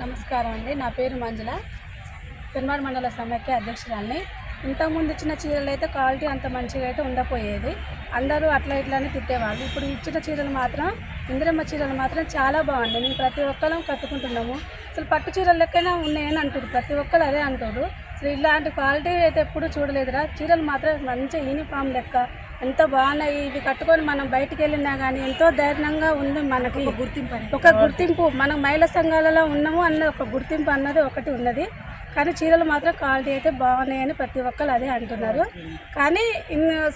నమస్కారం అండి. నా పేరు మంజుల. పెరుమాడు మండల సమైక్య అధ్యక్షురాల్ని. ఇంతకుముందు ఇచ్చిన చీరలు అయితే క్వాలిటీ అంత మంచిగా అయితే ఉండకపోయేది అందరూ అట్లా ఇట్లానే తిట్టేవాళ్ళు. ఇప్పుడు ఇచ్చిన చీరలు మాత్రం ఇందిరమ్మ చీరలు మాత్రం చాలా బాగుంది మేము ప్రతి ఒక్కరం కట్టుకుంటున్నాము. అసలు పట్టు చీరల లెక్కనే ఉన్నాయని అంటారు ప్రతి ఒక్కరు అదే అంటారు అసలు ఇలాంటి క్వాలిటీ అయితే ఎప్పుడు చూడలేదురా. చీరలు మాత్రం మంచి యూనిఫామ్ లెక్క. ఎంత బాగున్నాయి. ఇవి కట్టుకొని మనం బయటికి వెళ్ళినా కానీ ఎంతో ధైర్యంగా ఉంది మనకి. గుర్తింపు ఒక గుర్తింపు. మనం మహిళా సంఘాలలో ఉన్నాము అన్న ఒక గుర్తింపు అన్నది ఒకటి ఉన్నది. కానీ చీరలు మాత్రం క్వాలిటీ అయితే బాగున్నాయని ప్రతి ఒక్కరు అదే అంటున్నారు. కానీ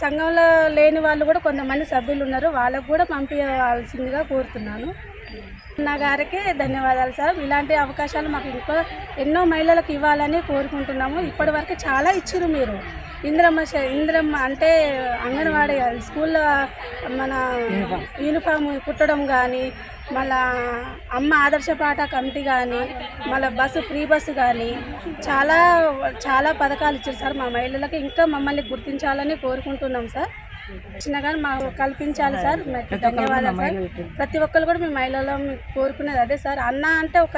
సంఘంలో లేని వాళ్ళు కూడా కొంతమంది సభ్యులు ఉన్నారు. వాళ్ళకు కూడా పంపించవలసిందిగా కోరుతున్నాను. గారికి ధన్యవాదాలు సార్. ఇలాంటి అవకాశాలు మాకు ఇంకా ఎన్నో మహిళలకు ఇవ్వాలని కోరుకుంటున్నాము. ఇప్పటివరకు చాలా ఇచ్చారు మీరు. ఇంద్రమ్మ ఇంద్రమ్మ అంటే అంగన్వాడీ స్కూల్లో మన యూనిఫామ్ కుట్టడం కానీ మళ్ళా అమ్మ ఆదర్శ పాఠ కమిటీ కానీ మళ్ళీ బస్సు ఫ్రీ బస్సు కానీ చాలా చాలా పథకాలు ఇచ్చారు సార్ మా మహిళలకు. ఇంకా మమ్మల్ని గుర్తించాలని కోరుకుంటున్నాం సార్. కానీ మాకు కల్పించాలి సార్. ధన్యవాదాలు సార్. ప్రతి ఒక్కరు కూడా మీ మహిళలో కోరుకునేది అదే సార్. అన్న అంటే ఒక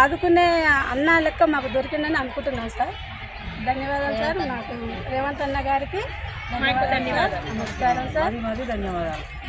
ఆదుకునే అన్న లెక్క మాకు దొరికిందని అనుకుంటున్నాం సార్. ధన్యవాదాలు సార్. నాకు రేవంత్ అన్న గారికి. నమస్కారం సార్. ధన్యవాదాలు.